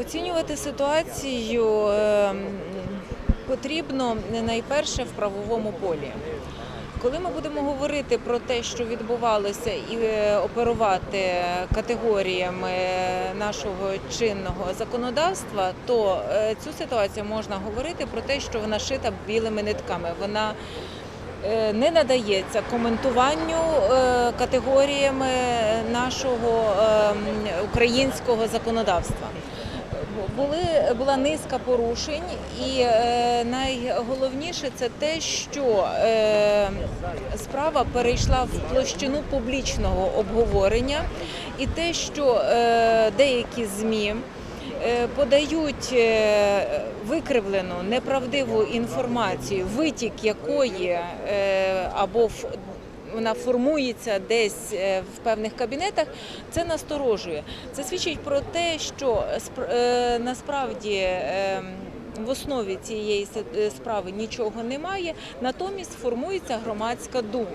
Оцінювати ситуацію е, потрібно найперше в правовому полі. Коли ми будемо говорити про те, що відбувалося, і е, оперувати категоріями нашого чинного законодавства, то е, цю ситуацію можна говорити про те, що вона шита білими нитками. Вона е, не надається коментуванню категоріями нашого е, українського законодавства. Були була низка порушень, і е, найголовніше це те, що е, справа перейшла в площину публічного обговорення, і те, що е, деякі змі. е, Подають е, викривлену неправдиву інформацію, витік якої е, або в- вона формується десь е, в певних кабінетах, це насторожує. Це свідчить про те, що е, насправді е, в основі цієї е, справи нічого немає, натомість формується громадська думка.